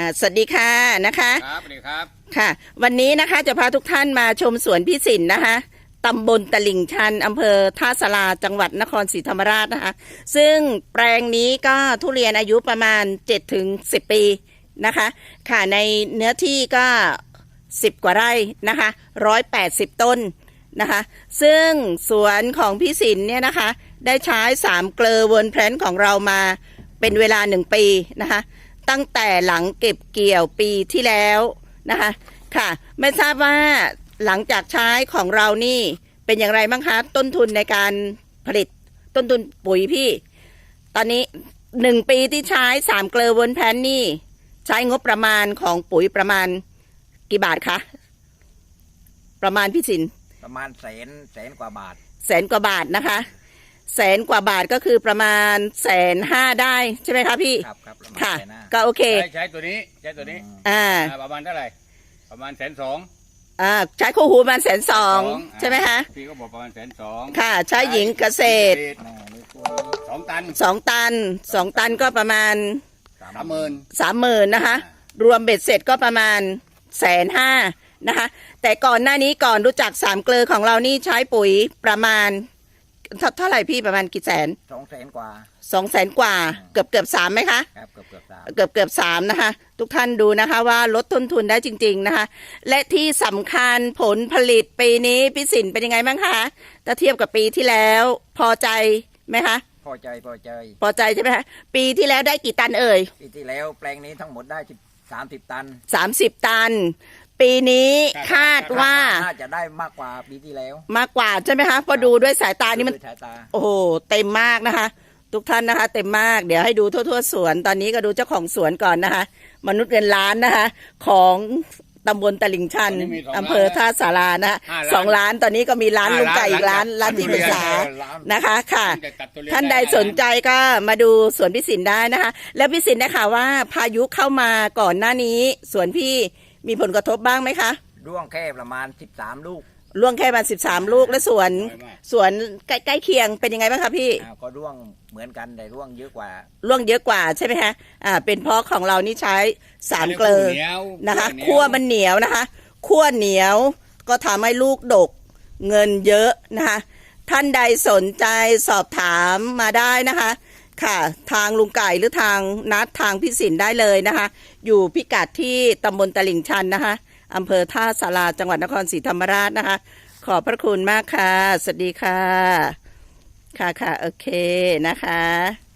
อ่าสวัสดีค่ะนะคะ ครับสวัสดีครับ ค่ะ วันนี้นะคะจะพาทุกท่านมาชมสวนพิสินนะคะตำบลตลิ่งชันอำเภอท่าสลาจังหวัดนครศรีธรรมราชนะคะ ซึ่งแปลงนี้ก็ทุเรียนอายุประมาณ7-10ถึง 10 ปีนะคะ ค่ะในเนื้อที่ก็ 10 กว่าไร่นะคะ 180 ต้นนะคะ ซึ่งสวนของพี่สินเนี่ยนะคะ ได้ใช้สามเกลอเวิร์นแพลนของเรามาเป็นเวลาหนึ่งปีนะคะ ตั้งแต่หลังเก็บเกี่ยวปีที่แล้วนะคะค่ะ ไม่ทราบว่าหลังจากใช้ของเรานี่เป็นอย่างไรบ้างคะ ต้นทุนในการผลิตต้นทุนปุ๋ยพี่ ตอนนี้หนึ่งปีที่ใช้สามเกลอเวิร์นแพลนนี่ ใช้งบประมาณของปุ๋ยประมาณกี่บาทคะ ประมาณพี่สิน ประมาณแสนแสนกว่าบาท แสนกว่าบาทนะคะ แสนกว่าบาทก็คือประมาณแสนห้าได้ใช่ไหมคะพี่ ครับครับประมาณค่ะ แสนห้าก็โอเค ใช้ใช้ตัวนี้ใช้ตัวนี้อ่า อ่าประมาณเท่าไหร่ ประมาณแสนสองอ่าใช้คู่หูประมาณแสนสองใช่ไหมคะ พี่ก็บอกประมาณแสนสองค่ะ ใช้หญิงเกษตรอ่านี่ตัวนี้สองตันสองตันสองตันก็ประมาณสามหมื่นสามหมื่นนะคะ รวมเบ็ดเสร็จก็ประมาณแสนห้านะคะ แต่ก่อนหน้านี้ก่อนรู้จักสามเกลือของเรานี่ใช้ปุ๋ยประมาณ เท่าเท่าไหร่พี่ประมาณกี่แสนสองแสนกว่า สองแสนกว่า เกือบเกือบสามไหมคะ ครับเกือบเกือบสามเกือบเกือบสามนะคะ ทุกท่านดูนะคะว่าลดต้นทุนได้จริง ๆนะคะ และที่สำคัญผลผลิตปีนี้พี่สินเป็นยังไงบ้างคะถ้าเทียบกับปีที่แล้ว พอใจไหมคะ พอใจพอใจ พอใจใช่ไหมคะปีที่แล้วได้กี่ตันเอ่ย ปีที่แล้วแปลงนี้ทั้งหมดได้สามสิบตันสามสิบตัน ปีนี้คาดว่าน่าจะได้มากกว่าปีที่แล้วมากกว่าใช่ไหมคะเพอดูด้วยสายตานี่มันดูสายตา โอ้โหเต็มมากนะคะ ทุกท่านนะคะ เต็มมากเดี๋ยวให้ดูทั่ว ๆ สวนตอนนี้ก็ดูเจ้าของสวนก่อนนะคะ มนุษย์เงินล้านนะคะ ของ ตำบลตลิ่งชันอำเภอท่าสารานะสองล้านตอนนี้ก็มีร้านลุงไก่อีกร้านร้านที่ปรึกษานะคะค่ะท่านใดสนใจก็มาดูสวนพิสินได้นะคะ แล้วพิสินนะคะว่าพายุเข้ามาก่อนหน้านี้สวนพี่มีผลกระทบบ้างไหมคะ ร่วงแค่ประมาณสิบสามลูก ล่วงแค่มาสิบสามลูกและสวนสวนใกล้ใกล้เคียงเป็นยังไงบ้างคะพี่ อ่าก็ร่วงเหมือนกันแต่ร่วงเยอะกว่า ล่วงเยอะกว่าใช่ไหมคะอ่าเป็นเพราะของเรานี่ใช้สามเกลอนะคะคั่วมันเหนียวนะคะคั่วเหนียวก็ทำให้ลูกดกเงินเยอะนะคะท่านใดสนใจสอบถามมาได้นะคะ ค่ะ ทางลุงไก่หรือทางนัดทางพิสินได้เลยนะคะ อยู่พิกัดที่ตำบลตลิ่งชันนะคะ อำเภอท่าสาราจังหวัดนครศรีธรรมราชนะคะ ขอบพระคุณมากค่ะ สวัสดีค่ะ ค่ะค่ะโอเคนะคะ